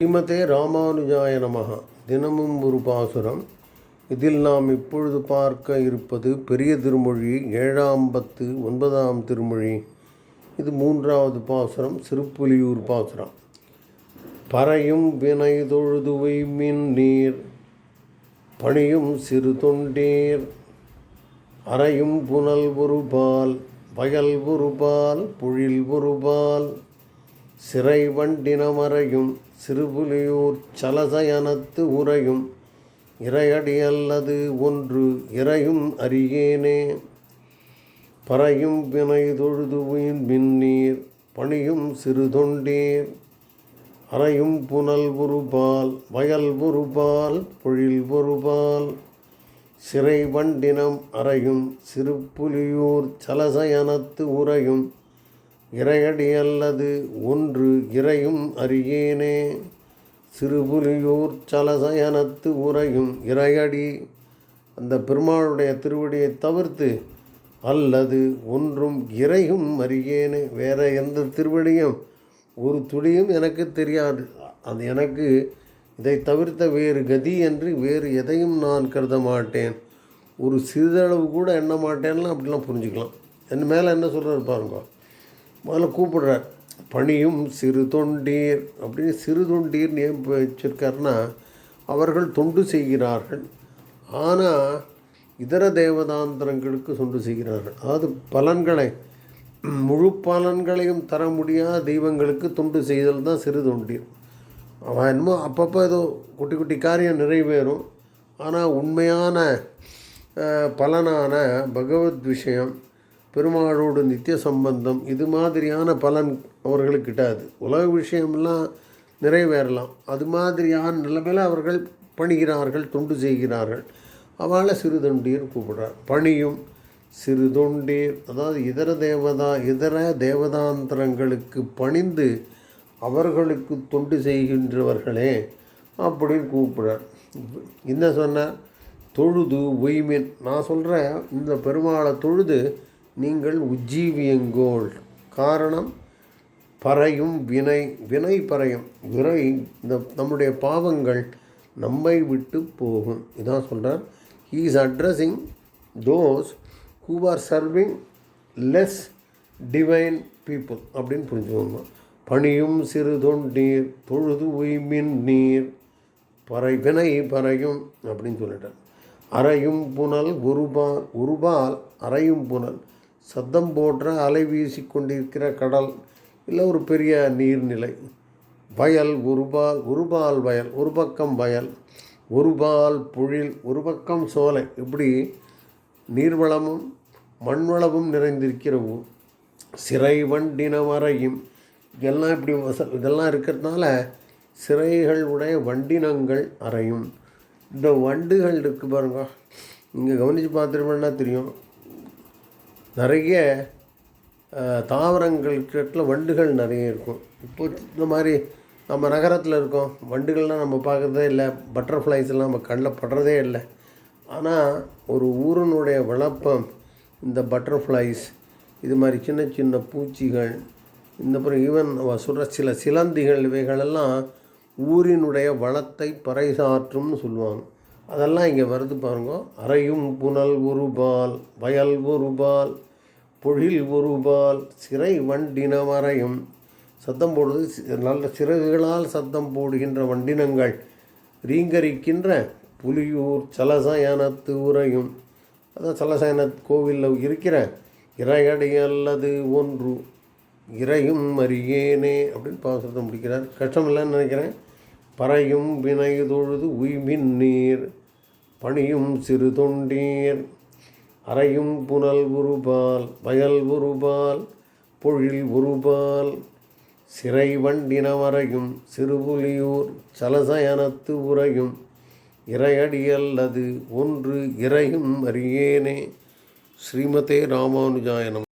ஸ்ரீமதே ராமானுஜாய நமகா தினமும் ஒரு பாசுரம். இதில் நாம் இப்பொழுது பார்க்க இருப்பது பெரிய திருமொழி ஏழாம் பத்து ஒன்பதாம் திருமொழி. இது மூன்றாவது பாசுரம் சிறுப்புலியூர் பாசுரம். பறையும் வினை தொழுதுவை மின் நீர் பணியும் சிறு தொண்டீர். அறையும் புனல் ஒருபால் வயல் ஒருபால் பொழில் ஒருபால் சிறை வண்டினமறையும் சிறுபுலியூர் சலசயனத்து உறையும் இறையடி அல்லது ஒன்று இறையும் அறியேனே. பறையும் வினை தொழுதுவின் மின்னீர் பணியும் சிறு தொண்டீர். அறையும் புனல் ஒருபால் வயல் ஒருபால் பொழில் ஒருபால் சிறை வண்டினம் அறையும் சிறுப்புலியூர் சலசயனத்து உறையும் இறையடி அல்லது ஒன்று இறையும் அறியேனே. சிறுபுலியூர் சலசயனத்து உறையும் இறையடி. அந்த பெருமாளுடைய திருவடியை தவிர்த்து அல்லது ஒன்றும் இறையும் அறியேனே. வேறு எந்த திருவடியும் ஒரு துளியும் எனக்கு தெரியாது. அது எனக்கு இதை தவிர்த்த வேறு கதி என்று வேறு எதையும் நான் கருத மாட்டேன். ஒரு சிறிதளவு கூட எண்ண மாட்டேன்லாம் அப்படிலாம் புரிஞ்சுக்கலாம். என் மேலே என்ன சொல்கிறாரு பாருங்க. முதல்ல கூப்பிடுறார். பணியும் சிறு தொண்டீர் அப்படின்னு சிறு தொண்டீர்னு ஏன் வச்சிருக்காருன்னா அவர்கள் தொண்டு செய்கிறார்கள். ஆனால் இதர தேவதாந்திரங்களுக்கு தொண்டு செய்கிறார்கள். அதாவது பலன்களை முழு பலன்களையும் தர முடியாத தெய்வங்களுக்கு தொண்டு செய்தல் தான் சிறு தொண்டீர். அவன் என்னமோ அப்பப்போ ஏதோ குட்டி குட்டி காரியம் நிறைவேறும். ஆனால் உண்மையான பலனான பகவத் விஷயம் பெருமாளோடு நித்திய சம்பந்தம் இது மாதிரியான பலன் அவர்களுக்கு கிட்டாது. உலக விஷயம்லாம் நிறைவேறலாம். அது மாதிரியான நிலைமையில் அவர்கள் பணிகிறார்கள் தொண்டு செய்கிறார்கள். அவளை சிறுதொண்டீர் கூப்பிடுறார். பணியும் சிறுதொண்டீர் அதாவது இதர தேவதா இதர தேவதாந்திரங்களுக்கு பணிந்து அவர்களுக்கு தொண்டு செய்கின்றவர்களே அப்படின்னு கூப்பிடுறார். என்ன சொன்ன தொழுது உய்மின் நான் சொல்கிறேன் இந்த பெருமாளை தொழுது நீங்கள் உஜ்ஜீவியங்கோள். காரணம் பறையும் வினை வினை பறையும். வினை இந்த நம்முடைய பாவங்கள் நம்மை விட்டு போகும். இதான் சொல்கிறார் he is addressing those who are serving less divine people அப்படின்னு புரிஞ்சுக்கோங்க. பணியும் சிறு தொண்டீர் தொழுது உய்மின் நீர் பறை வினை பறையும் அப்படின்னு சொல்லிட்டார். அறையும் புனல் உருபால் உருபால் அறையும் புனல். சத்தம் போன்ற அலை வீசி கொண்டிருக்கிற கடல் இல்லை ஒரு பெரிய நீர்நிலை. வயல் ஒருபால் ஒருபால் வயல் ஒரு பக்கம் வயல் ஒருபால் பொழில் ஒரு பக்கம் சோலை. இப்படி நீர்வளமும் மண்வளமும் நிறைந்திருக்கிற ஊர் சிறை வண்டினம் அறையும் இதெல்லாம் இப்படி வச இதெல்லாம் இருக்கிறதுனால சிறைகள் உடைய வண்டினங்கள் அறையும். இந்த வண்டுகள் இருக்குது பாருங்க. இங்கே கவனித்து பார்த்துருப்பேன்னா தெரியும். நிறைய தாவரங்கள் கிட்ட வண்டுகள் நிறைய இருக்கும். இப்போ இந்த மாதிரி நம்ம நகரத்தில் இருக்கோம். வண்டுகள்லாம் நம்ம பார்க்குறதே இல்லை. பட்டர்ஃப்ளைஸ்லாம் நம்ம கண்ணில் படுறதே இல்லை. ஆனால் ஒரு ஊரினுடைய வளப்பம் இந்த பட்டர்ஃப்ளைஸ் இது மாதிரி சின்ன சின்ன பூச்சிகள் இந்த அப்புறம் ஈவன் சொல்கிற சில சிலந்திகள் இவைகளெல்லாம் ஊரினுடைய வளத்தை பறைசாற்றும்னு சொல்லுவாங்க. அதெல்லாம் இங்கே வருது பாருங்க. அறையும் புனல் உருபால் வயல் உருபால் பொழில் உருபால் சிறை வண்டினம் அறையும் சத்தம் போடுவது நல்ல சிறகுகளால் சத்தம் போடுகின்ற வண்டினங்கள். ரீங்கரிக்கின்ற புலியூர் சலசயனத்து உரையும் அதான் சலசயன கோவிலில் இருக்கிற இறையடை அல்லது ஒன்று. இறையும் அறியேனே அப்படின்னு பாசத்தை முடிக்கிறார். கஷ்டம் இல்லைன்னு நினைக்கிறேன். பறையும் வினை தொழுது உய்மின் நீர் பணியும் சிறு தொண்டீர். அறையும் புனல் உருபால் வயல் உருபால் பொழில் உருபால். சிறை வண்டினமறையும் சிறுபுலியூர் சலசயனத்து உறையும். இறையடி அல்லது ஒன்று இறையும் அறியேனே. ஸ்ரீமதே ராமானுஜாயனம்.